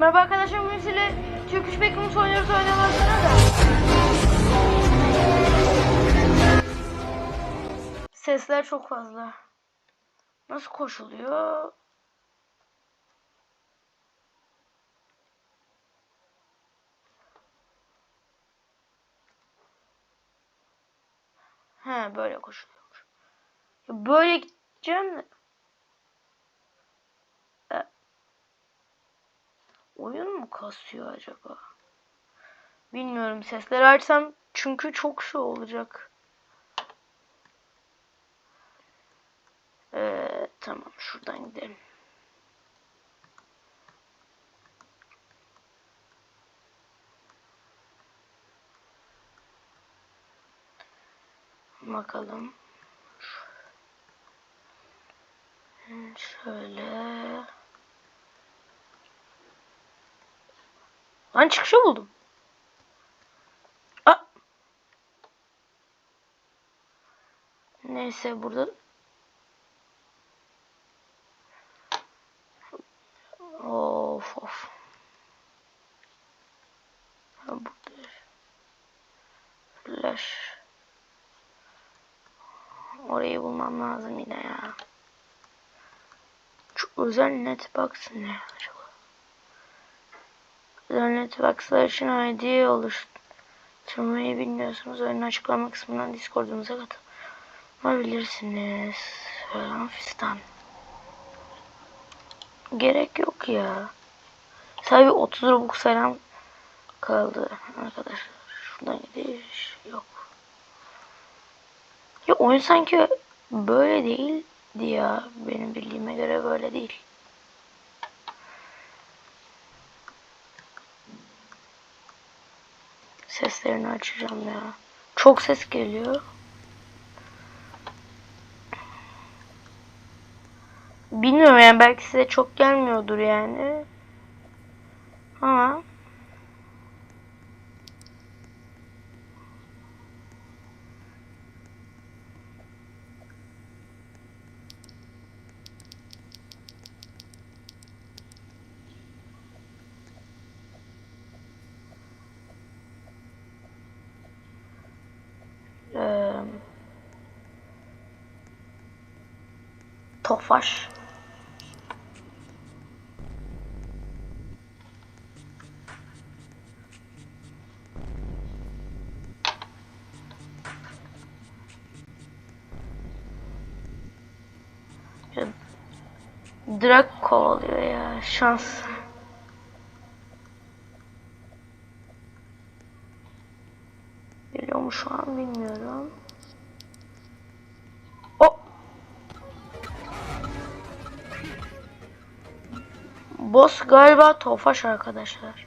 Merhaba arkadaşlar bugün sizinle İş Bekimiz oynuyoruz oynamazsana da. Sesler çok fazla. Nasıl koşuluyor? He böyle koşuluyormuş. Ya Böyle gideceğim de. E, Oyun mu kasıyor acaba? Bilmiyorum sesleri açsam çünkü çok şey olacak. Ee, tamam şuradan gidelim. Bakalım. Şöyle. Lan çıkışı buldum. Aa! Neyse burada Of of. Burada. Flash. Orayı bulmam lazım yine ya. Şu özel netbox ne acaba? Netboxlar için ID oluşturmayı bilmiyorsunuz. Oyunun açıklama kısmından Discord'umuza katılabilirsiniz. Falan fistan. Gerek yok ya. Sadece 30 Robux falan kaldı arkadaşlar. Şuradan gidiş yok. Ya oyun sanki böyle değildi ya. Benim bildiğime göre böyle değil. Seslerini açacağım ya. Çok ses geliyor. Bilmiyorum yani belki size çok gelmiyordur yani. Ama eee Tofaş. Drag kovalıyor ya şans. Boss galiba Tofaş arkadaşlar.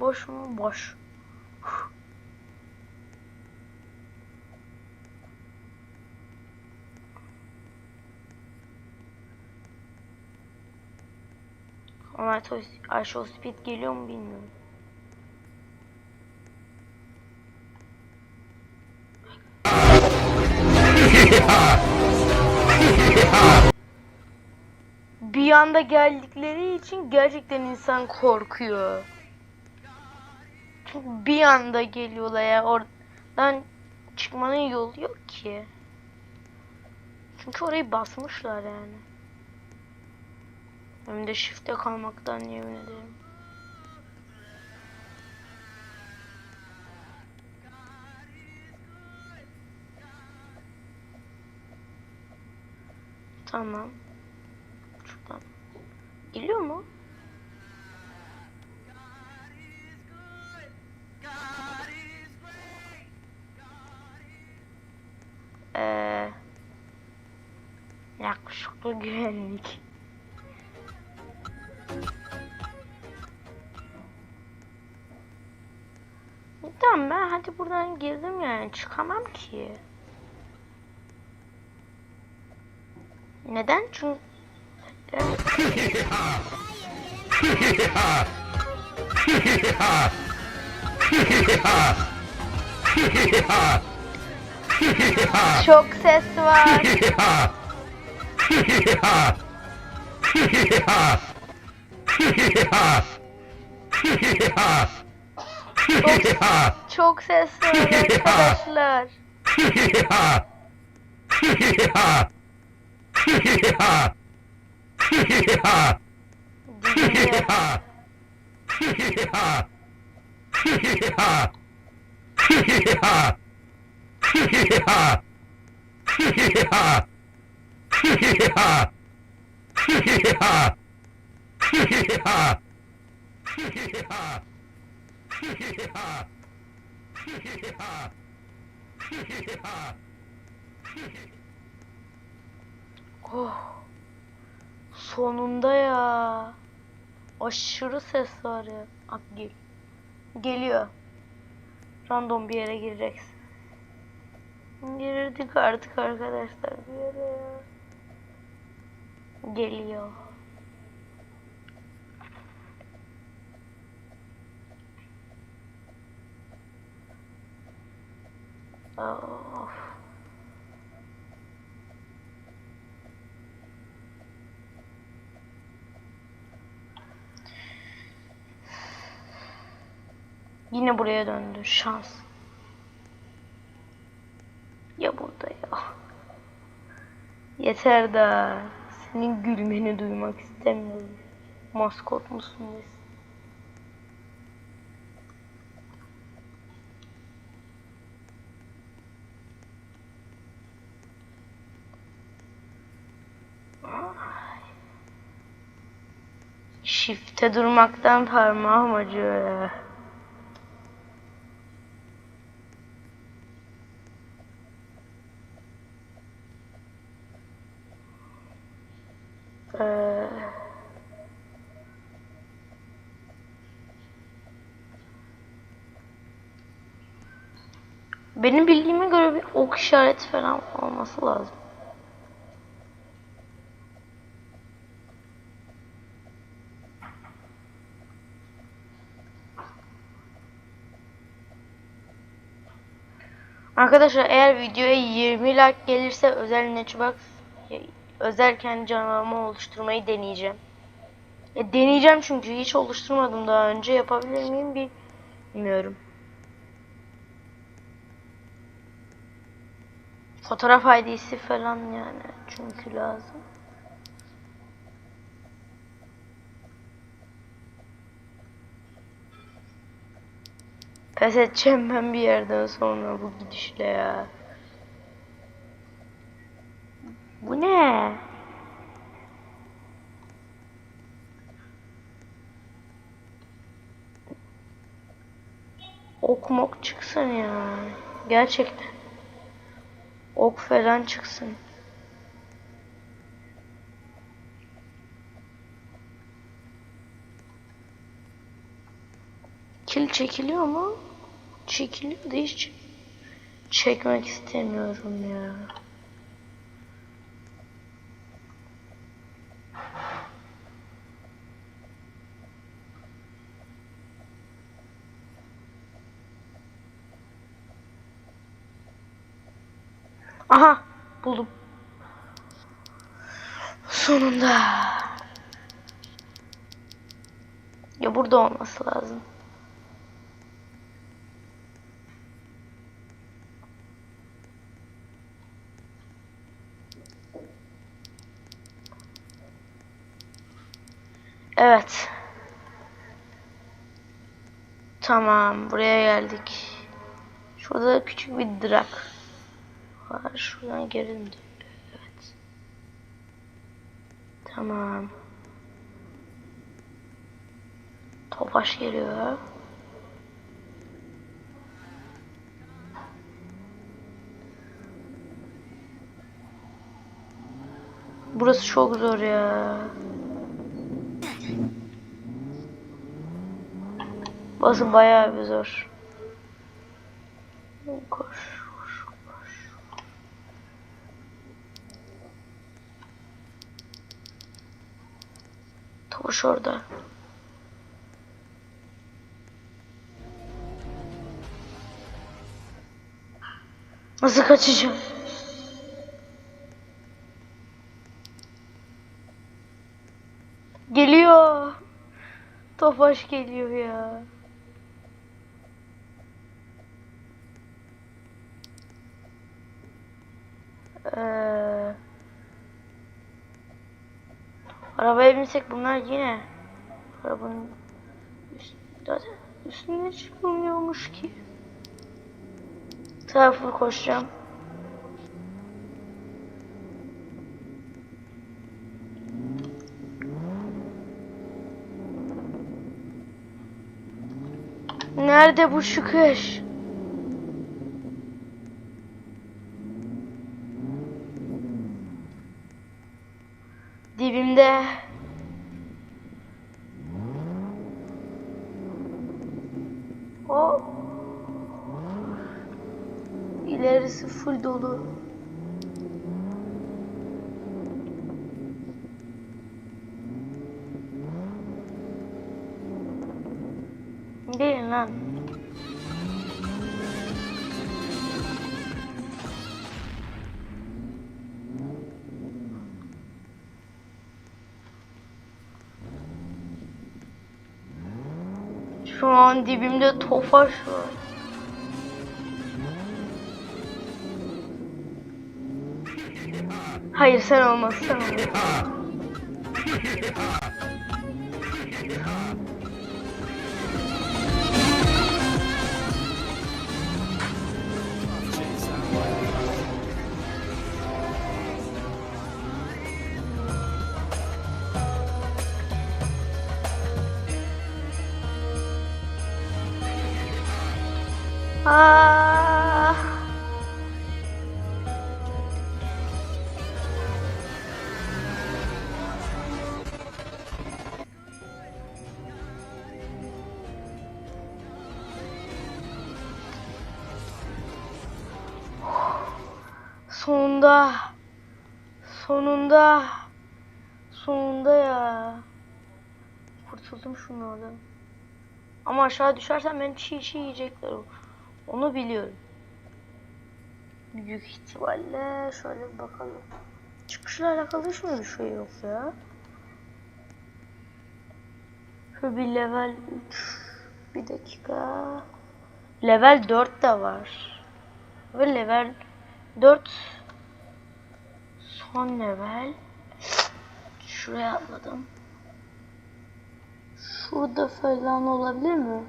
boş mu? Boş. Ama Ayşe Speed geliyor mu bilmiyorum. Bir anda geldikleri için gerçekten insan korkuyor. Çok bir anda geliyorlar ya. Oradan çıkmanın yolu yok ki. Çünkü orayı basmışlar yani. Hem de shift'e kalmaktan yemin ederim. Tamam. Şuradan. Geliyor mu? Yakışıklı güvenlik. Tamam ben hadi buradan girdim yani çıkamam ki. Neden? Çünkü çok ses var. Çok, çok ses var arkadaşlar. Dinliyor. Oh. Sonunda ya. Aşırı ses var ya. Bak gel. Geliyor. Random bir yere gireceksin. Girirdik artık arkadaşlar bir yere ya. Geliyor. Of. Yine buraya döndü. Şans. Ya burada ya. Yeter da. Senin gülmeni duymak istemiyorum. Maskot musun? Ay. Shift'e durmaktan parmağım acıyor ya. Benim bildiğime göre bir ok işareti falan olması lazım. Arkadaşlar eğer videoya 20 like gelirse özel netbox özel kendi canavarımı oluşturmayı deneyeceğim. E, deneyeceğim çünkü hiç oluşturmadım daha önce. Yapabilir miyim bilmiyorum. Fotoğraf ID'si falan yani çünkü lazım. Pes edeceğim ben bir yerden sonra bu gidişle ya. Bu ne? Ok mok çıksın ya. Gerçekten. Ok falan çıksın. Kil çekiliyor mu? Çekiliyor da hiç çekmek istemiyorum ya. Aha buldum. Sonunda. Ya burada olması lazım. Evet. Tamam, buraya geldik. Şurada küçük bir drak var. Şuradan geri mi? Evet. Tamam. Topaş geliyor. Burası çok zor ya. Burası bayağı bir zor. Koş. Topuş orada. Nasıl kaçacağım? Geliyor. Tofaş geliyor ya. Ee, arabaya binsek bunlar yine arabanın üst, zaten üstüne çıkılmıyormuş ki. Taraflı koşacağım. Nerede bu çıkış? Dibimde. O. İlerisi full dolu. Değil lan. An dibimde tofaş var. Hayır sen olmazsın. Ah. Sonunda. Sonunda. Sonunda ya. Kurtuldum şunlardan. Ama aşağı düşersem beni çiğ çiğ yiyecekler. Onu biliyorum. Büyük ihtimalle şöyle bir bakalım. Çıkışla alakalı hiç mi bir şey yok ya? Şu bir level 3. Bir dakika. Level 4 de var. Ve level 4 son level. Şuraya atladım. Şurada falan olabilir mi?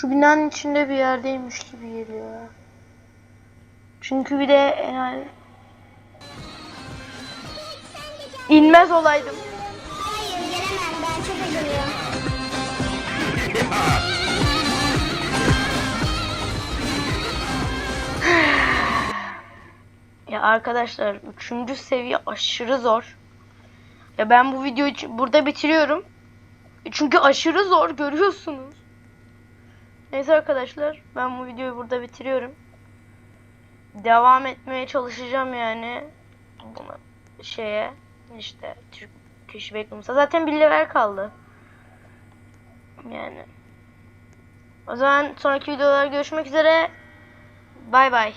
Şu binanın içinde bir yerdeymiş gibi geliyor. Çünkü bir de yani inmez olaydım. Hayır gelemem ben çok. Ya arkadaşlar 3. seviye aşırı zor. Ya ben bu videoyu burada bitiriyorum. Çünkü aşırı zor görüyorsunuz. Neyse arkadaşlar ben bu videoyu burada bitiriyorum. Devam etmeye çalışacağım yani. Buna şeye işte Türk kişi bekliyorsa zaten bir level kaldı. Yani. O zaman sonraki videolarda görüşmek üzere. Bay bay.